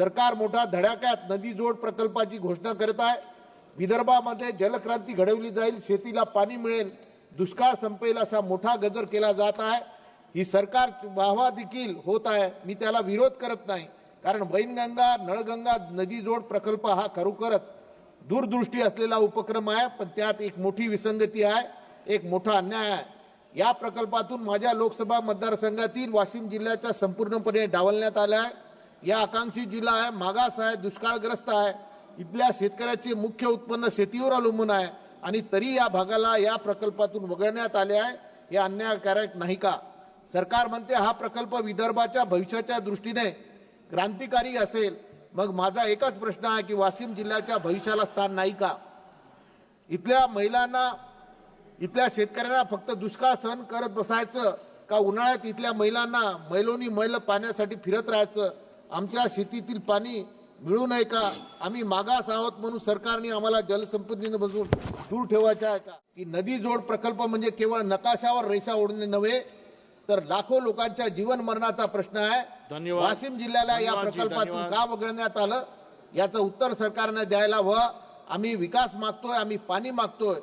सरकार मोठा धडाक्यात नदी जोड प्रकल्पाची घोषणा करत आहे. विदर्भामध्ये जलक्रांती घडवली जाईल शेतीला पाणी मिळेल दुष्काळ संपेल असा मोठा गजर केला जात आहे. ही सरकार वाहवा देखील होत आहे. मी त्याला विरोध करत नाही. कारण वैनगंगा नळगंगा नदी जोड प्रकल्प हा खरोखरच दूरदृष्टी असलेला उपक्रम आहे पण त्यात एक मोठी विसंगती आहे एक मोठा अन्याय आहे. या प्रकल्पातून माझ्या लोकसभा मतदारसंघातील वाशिम जिल्ह्याच्या संपूर्णपणे डावलण्यात आल्या आहे. या आकांक्षी जिल्हा आहे मागास आहे दुष्काळग्रस्त आहे. इथल्या शेतकऱ्याचे मुख्य उत्पन्न शेतीवर अवलंबून आहे आणि तरी या भागाला या प्रकल्पातून वगळण्यात आले आहे. हे अन्यायकारक नाही का? सरकार म्हणते हा प्रकल्प विदर्भाच्या भविष्याच्या दृष्टीने क्रांतिकारी असेल. मग माझा एकच प्रश्न आहे की वाशिम जिल्ह्याच्या भविष्याला स्थान नाही का? इथल्या महिलांना इथल्या शेतकऱ्यांना फक्त दुष्काळ सहन करत बसायचं का उन्हाळ्यात इथल्या महिलांना मैलोनी मैल पाण्यासाठी फिरत राहायचं? आमच्या शेतीतील पाणी मिळू नये का? आम्ही मागास आहोत म्हणून सरकारने आम्हाला जलसंपत्तीने बसून दूर ठेवायचं आहे का? की नदी जोड प्रकल्प म्हणजे केवळ नकाशावर रेषा ओढणे नव्हे तर लाखो लोकांच्या जीवन मरणाचा प्रश्न आहे. वाशिम जिल्ह्याला या प्रकल्पातून. का वगळण्यात आलं. याचं उत्तर सरकारने द्यायला हवं. आम्ही विकास मागतोय आम्ही पाणी मागतोय.